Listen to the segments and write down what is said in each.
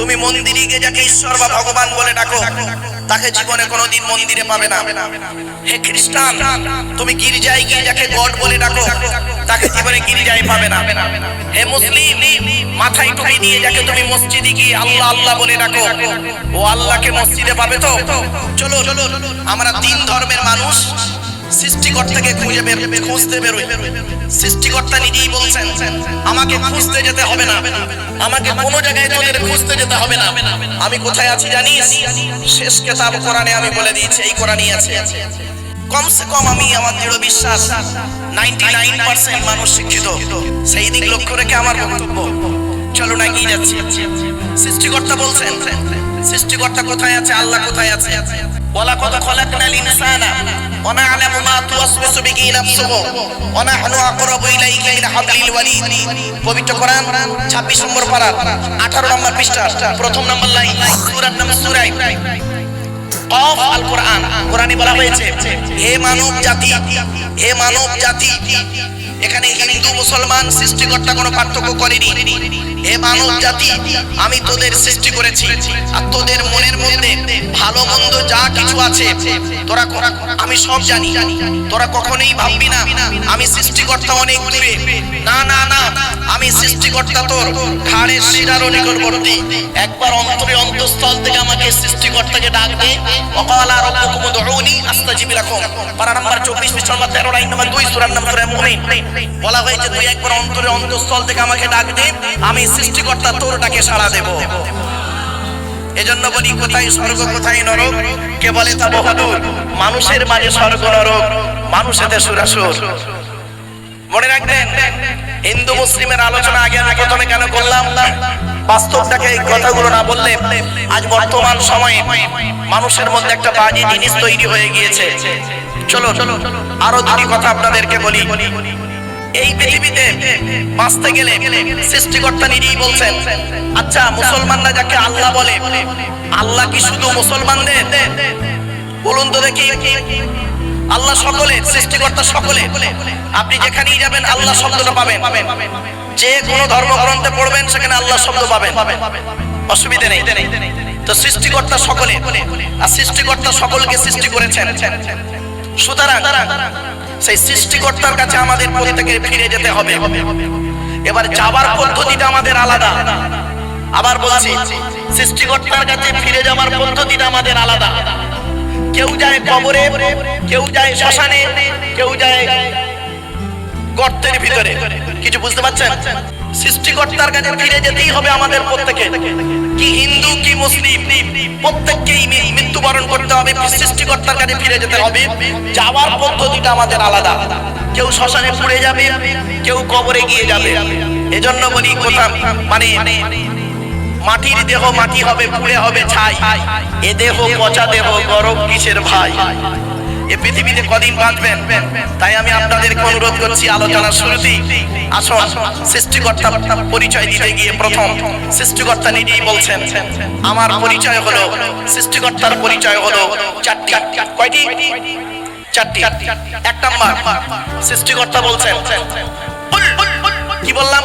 তুমি মন্দিরে গিয়ে যাকে ঈশ্বর বা ভগবান বলে ডাকো, তাকে জীবনে কোনোদিন মন্দিরে পাবে না। হে খ্রিস্টান, তুমি গির্জায় গিয়ে যাকে গড বলে ডাকো, তাকে জীবনে গির্জায় পাবে না। হে মুসলিম, মাথায় টুপি দিয়ে যাকে তুমি মসজিদে গিয়ে আল্লাহ আল্লাহ বলে ডাকো, ও আল্লাহকে মসজিদে পাবে তো? চলো চলো আমরা তিন ধর্মের মানুষ। সৃষ্টিকর্তাকে খুঁজে বের, খুঁজতে বেরোই। সৃষ্টিকর্তা নিজেই বলছেন, আমাকে খুঁজতে যেতে হবে না। আমাকে কোনো জায়গায় তোদের খুঁজতে যেতে হবে না। আমি কোথায় আছি জানিস? শেষ কেতাব কোরআনে আমি বলে দিয়েছি, এই কোরআনই আছে। কমসে কম আমি আমার দৃঢ় বিশ্বাস নাইনটি নাইন পার্সেন্ট মানুষ শিক্ষিত। সেই দিক লক্ষ্য রেখে আমার বক্তব্য। চলো না এগিয়ে যাচ্ছি। সৃষ্টিকর্তা বলছেন, সৃষ্টিকর্তা কোথায় আছে? আল্লাহ কোথায় আছে? বলা কত খলাকনাল ইনসানা, ওয়া মা তুওয়াসওয়াসু বিহি নাফসুহু। ওয়া নাহনু আকরাবু পবিত্র কোরআন 26 নম্বর পারা 18 নম্বর পৃষ্ঠা প্রথম নম্বর লাইন, সূরার নাম সূরা কফ আল কোরআন। কোরআনে বলা হয়েছে, হে মানব জাতি, হে মানব জাতি, এখানে হিন্দু, মুসলমান সৃষ্টিকর্তা কোনো পার্থক্য করেনি। হে মানব জাতি, আমি তোদের সৃষ্টি করেছি। আর তোদের মনের মধ্যে ভালো, মন্দ যা কিছু আছে, তোরা আমি সব জানি। তোরা কখনোই ভাববি না, আমি সৃষ্টিকর্তা অনেক দূরে। না না না, আমি সৃষ্টিকর্তা তোর নিকটবর্তী। একবার অন্তরে অন্তঃস্থল থেকে আমাকে সৃষ্টিকর্তাকে ডাক দে। ওকালা রব্বুকুম উদউনি আস্তাজিব লাকুম পারা নাম্বার 24 পৃষ্ঠা নাম্বার 13 লাইন নাম্বার 2 সূরা নাম সূরা মুমিন। বলা হয়েছে তুই একবার অন্তরে অন্তঃস্থল থেকে আমাকে ডাক দে, আমি সৃষ্টিকর্তা তোর ডাকে সাড়া দেব। এজন্য বলি, কোথায় স্বর্গ, কোথায় নরক? কে বলে তা বহুদূর মানুষের মাঝে স্বর্গ, নরক। মানুষেতে সুরাসুর। মনে রাখবেন হিন্দু মুসলিমের আলোচনা আগে আমি প্রথমে কেন করলাম? বাস্তবটাকে এই কথাগুলো না বললে আজ বর্তমান সময়ে মানুষের মধ্যে একটা বাজে জিনিস তৈরি হয়ে গিয়েছে। চলো আরও দুটি কথা আপনাদেরকে বলি। এই পৃথিবীতে বাঁচতে গেলে সৃষ্টিকর্তা নিজেই বলছেন আচ্ছা মুসলমানরা যাকে আল্লাহ বলে, আল্লাহ কি শুধু মুসলমানদের? বলুন তো দেখি। আল্লাহ সকলে, সৃষ্টিকর্তা সকলে, আপনি যেখানেই যাবেন, আল্লাহ শব্দটা পাবেন। যে কোনো ধর্মগ্রন্থে পড়বেন, সেখানে আল্লাহ শব্দ পাবেন। অসুবিধা নেই। তো সৃষ্টিকর্তা সকলে, আর সৃষ্টিকর্তা সকলকে সৃষ্টি করেছেন। সুতরাং, সেই সৃষ্টিকর্তার কাছে আমাদের প্রত্যেকের ফিরে যেতে হবে। এবার যাবার পদ্ধতিটা আমাদের আলাদা। আবার বলছি, সৃষ্টিকর্তার কাছে ফিরে যাওয়ার পদ্ধতিটা আমাদের আলাদা। কেউ যায় কবরে, কেউ যায় শ্মশানে, কেউ যায় গর্তের ভিতরে। কিছু বুঝতে পারছেন? সৃষ্টিকর্তার কাছে ফিরে যেতেই হবে আমাদের প্রত্যেকে কি হিন্দু, কি মুসলিম, প্রত্যেককেই মৃত্যুবরণ করতে হবে। সৃষ্টিকর্তার কাছে ফিরে যেতে হবে। যাওয়ার পদ্ধতিটা আমাদের আলাদা। কেউ শ্মশানে পুড়ে যাবে, কেউ কবরে গিয়ে যাবে। এজন্য বলি কথা মানে মাটির দেহ মাটি হবে, পুড়ে হবে ছাই। এ দেহ পচা দেহ, গরম কিসের ভাই? এ পৃথিবীতে কদিন বাঁচবেন? তাই আমি আপনাদেরকে অনুরোধ করছি আলোচনার শুরুতেই। আসুন, সৃষ্টিকর্তা পরিচয় দিতে গিয়ে প্রথম। সৃষ্টিকর্তা নিজেই বলছেন, আমার পরিচয় হলো, সৃষ্টিকর্তার পরিচয় হলো চারটি। কয়টি? চারটি। এক নাম্বার, সৃষ্টিকর্তা বলছেন কি বললাম?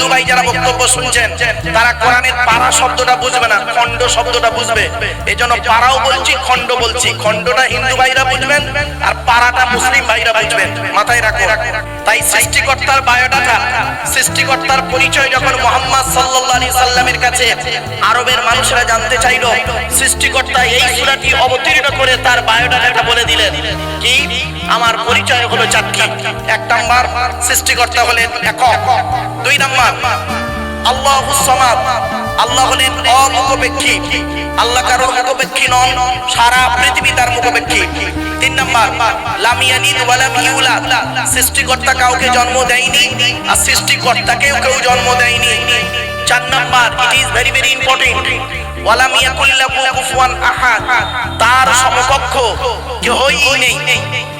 দুবাই যারা বক্তব্য শুনছেন, তারা কোরআনের পাড়া শব্দটা বুঝবে না, খণ্ড শব্দটা বুঝবে। এই জন্য পাড়াও বলছি, খণ্ড বলছি। খণ্ডটা হিন্দু ভাইরা বুঝবেন, আর পাড়াটা মুসলিম ভাইরা বুঝবেন। মাথায় রাখো। তাই সৃষ্টিকর্তার বায়োডাটা, সৃষ্টিকর্তার পরিচয় যখন মোহাম্মদ সাল্লাল্লাহু আলাইহি সাল্লামের কাছে আরবের মানুষরা জানতে চাইলো, সৃষ্টিকর্তা এই সূরাটি অবতীর্ণ করে তার বায়োডাটাটা বলে দিলেন। কি? আমার পরিচয় হলো চারটি। এক নাম্বার, সৃষ্টিকর্তা হলেন একক। দুই নাম্বার, আল্লাহ সমাদ। আল্লাহ হলেন অমুখপেক্ষী। আল্লাহ কারও মুখপেক্ষী নন, সারা পৃথিবী তার মুখপেক্ষী। তিন নাম্বার, লাম ইয়ালিদ ওয়া লাম ইউলাদ। সৃষ্টিকর্তা কাউকে জন্ম দেয়নি, আর সৃষ্টিকর্তাকেও কেউ জন্ম দেয়নি। চার number it is very very important ওয়ালাম ইয়াকুল লাহু কুফুয়ান আহাদ। তার সমকক্ষ কেউই নেই।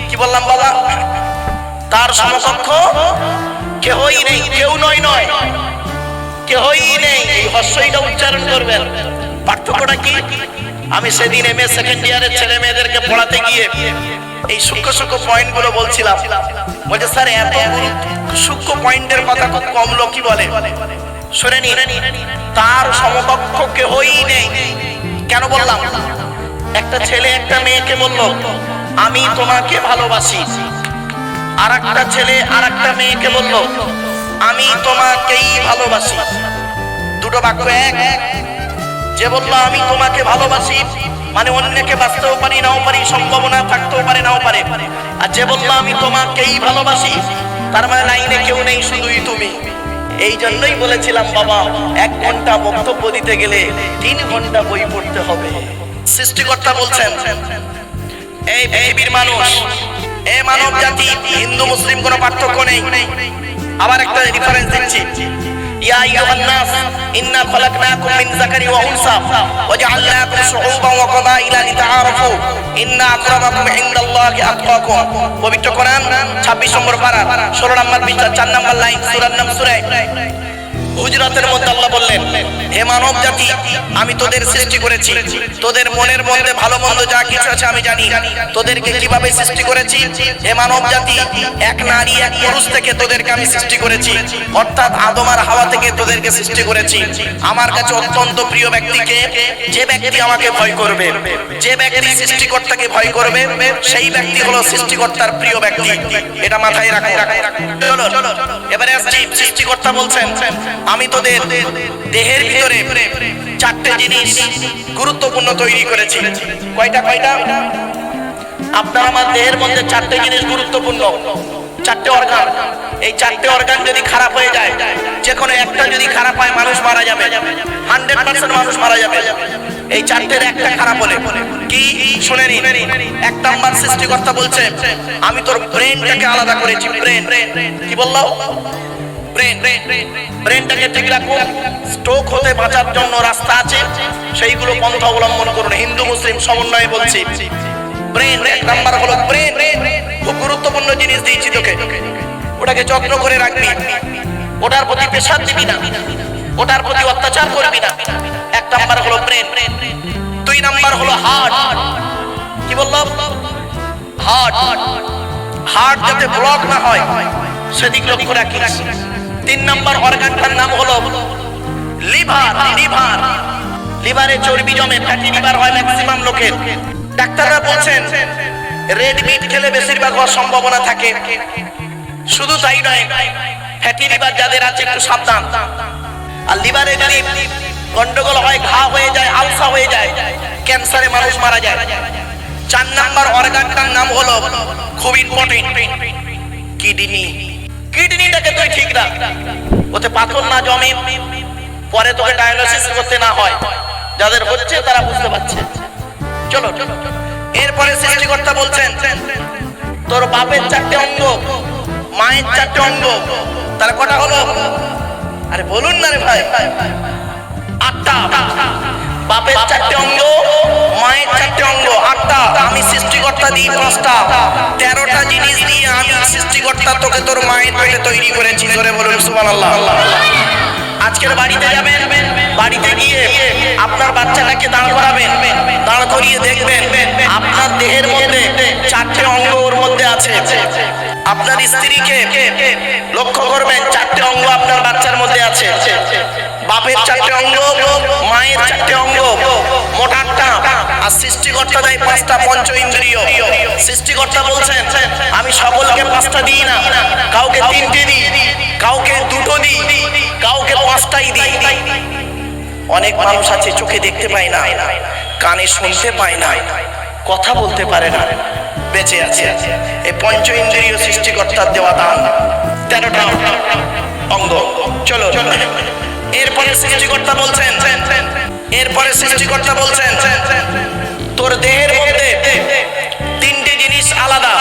কি বললাম বাবা? তার সমকক্ষ কেউই নেই, কেউ নয় নয়। কেউই নেই, এই হস্যইটা উচ্চারণ করবেন। পার্থক্যটা কি? আমি সেদিন এম এ সেকেন্ড ইয়ারের ছেলে মেয়েদেরকে পড়াতে গিয়ে এই সূক্ষ্ম সূক্ষ্ম পয়েন্টগুলো বলছিলাম। বলছে, স্যার, এত সূক্ষ্ম পয়েন্টের কথা খুব কম লোকই বলে। শুনে নি তার সমকক্ষ কেহই নেই। কেন বললাম? একটা ছেলে, একটা মেয়েকে বলল, আমি তোমাকে ভালোবাসি। আর একটা ছেলে আর একটা মেয়েকে বলল, আমি তোমাকেই ভালোবাসি। দুটো বাক্য এক। যে বলল, আমি তোমাকে ভালোবাসি মানে অন্যকে বাঁচতেও পারি, নাও পারি, সম্ভাবনা থাকতেও পারে, নাও পারে। আর যে বলল, আমি তোমাকেই ভালোবাসি, তার মানে লাইনে কেউ নেই, শুধুই তুমি। এই জন্যই বলেছিলাম, বাবা, এক ঘণ্টা বক্তব্য দিতে গেলে তিন ঘণ্টা বই পড়তে হবে। সৃষ্টিকর্তা বলছেন, এই পৃথিবীর মানুষ এ মানব জাতি, হিন্দু, মুসলিম কোনো পার্থক্য নেই। আবার একটা রেফারেন্স দিচ্ছি। ইয়া ইন্না খলাকনাকুম মিন যাকারি ওয়া উনসা, ওয়া জাআলনাকুম শুউবান ওয়া ক্বাবাইলা লিতাআরাফু। ইন্না আকরামাকুম ইনদাল্লাহি আতকাকুম। পবিত্র কোরআন 26 নম্বর পারা 16 নম্বর 4 নম্বর লাইন, সূরার নাম সূরা হুজরাতের মধ্যে আল্লাহ বললেন, হে মানব জাতি, আমি তোদের সৃষ্টি করেছি। তোদের মনের মধ্যে ভালো মন্দ যা কিছু আছে আমি জানি। তোদেরকে কীভাবে সৃষ্টি করেছি? হে মানব জাতি, এক নারী, এক পুরুষ থেকে তোদেরকে আমি সৃষ্টি করেছি। অর্থাৎ আদম আর হাওয়া থেকে তোদেরকে সৃষ্টি করেছি। আমার কাছে অত্যন্ত প্রিয় ব্যক্তিকে যে ব্যক্তি আমাকে ভয় করবে। যে ব্যক্তি সৃষ্টিকর্তাকে ভয় করবে, সেই ব্যক্তি হলো সৃষ্টিকর্তার প্রিয় ব্যক্তি। এটা মাথায় রাখাই চলো, এবারে আসছি। সৃষ্টিকর্তা বলছেন আমি তোদের দেহের ভিতরে চারটে জিনিস গুরুত্বপূর্ণ তৈরি করেছি। কয়টা কয়টা? আপনার আমার দেহের মধ্যে চারটে জিনিস গুরুত্বপূর্ণ। চারটে অর্গান এই চারটে অর্গান যদি খারাপ হয়ে যায় যে কোনো একটা যদি খারাপ হয়, মানুষ মারা যাবে। হান্ড্রেড পার্সেন্ট মানুষ মারা যাবে। এই চারটের একটা খারাপ হলে কি? শুনে নিন। এক নাম্বার সৃষ্টিকর্তা বলছে, আমি তোর ব্রেনটাকে আলাদা করেছি ব্রেন কি বলল ব্রেন, ব্রেনটাকে ঠিক রাখুন স্ট্রোক হতে বাঁচার জন্য রাস্তা আছে। সেইগুলো পন্থা অবলম্বন করুন। হিন্দু, মুসলিম সমন্বয়ে বলছি। ব্রেন, এক নাম্বার হলো ব্রেন। খুব গুরুত্বপূর্ণ জিনিস দিয়েছি তোকে। ওটাকে যত্ন করে রাখবি। ওটার প্রতি প্রেশার দিবি না। ওটার প্রতি অত্যাচার করবি না। এক নাম্বার হলো ব্রেন। দুই নাম্বার হলো হার্ট। কি বললাম? হার্ট। হার্ট যাতে ব্লক না হয়, সেদিক লক্ষ্য রাখিস। তিন নম্বর অর্গানটার নাম হলো লিভার লিভার। লিভারে চর্বি জমে ফ্যাটি লিভার হয় ম্যাক্সিমাম লোকের। ডাক্তাররা বলছেন রেড মিট খেলে বেশিরভাগ হওয়ার সম্ভাবনা থাকে। শুধু তাই নয় ফ্যাটি লিভার যাদের আছে একটু সাবধান। আর লিভারে যদি গন্ডগোল হয়, ঘা হয়ে যায়, আলসা হয়ে যায় ক্যান্সারে মানুষ মারা যায়। চার নাম্বার অর্গানটার নাম হলো খুব ইম্পর্টেন্ট কিডনি ওতে পাথর না জমে, পরে তোকে ডায়ালিসিস করতে না হয়। যাদের হচ্ছে, তারা বুঝতে পারছে। চলো। এরপরে সৃষ্টিকর্তা বলছেন, তোর বাপের চারটে অঙ্গ, মায়ের চারটে অঙ্গ, তার কটা হলো? আরে বলুন না রে ভাই। আটটা। বাপের চারটে অঙ্গ, মায়ের চারটে অঙ্গ, আটটা আমি সৃষ্টিকর্তা দিই পাঁচটা। তেরোটা জিনিস দিয়ে আমি সৃষ্টিকর্তা তোকে তোর মায়ের পেটে তৈরি করেছি ধরে বলুন সুবহানাল্লাহ। আজকের বাড়িতে যাবেন, বাড়িতে গিয়ে আপনার বাচ্চাটাকে দাঁড় করাবেন, দাঁড় করিয়ে দেখবেন, আপনার দেহের মধ্যে চারটে অঙ্গ ওর মধ্যে আছে। আপনার স্ত্রীকে লক্ষ্য করবেন, চারটে অঙ্গ আপনার বাচ্চার মধ্যে আছে। বাপের চারটে অঙ্গ, মায়ের চারটে অঙ্গ মোটারটা আর সৃষ্টিকর্তা দেয় পাঁচটা পঞ্চ ইন্দ্রিয়। সৃষ্টিকর্তা বলছেন, আমি সকলকে পাঁচটা দিই না, কাউকে তিনটে দিই, কাউকে দুটো দিই, কাউকে পাঁচটাই দিই। অনেক মানুষ আছে চোখে দেখতে পায় না, কানে শুনতে পায় না, কথা বলতে পারে না, বেঁচে আছে। এই পঞ্চ ইন্দ্রিয় সৃষ্টিকর্তার দেওয়া দান, তেরোটা অঙ্গ। চলো। এরপরে সৃষ্টিকর্তা বলছেন, এরপরে সৃষ্টিকর্তা বলছেন, তোর দেহের মধ্যে তিনটি জিনিস আলাদা।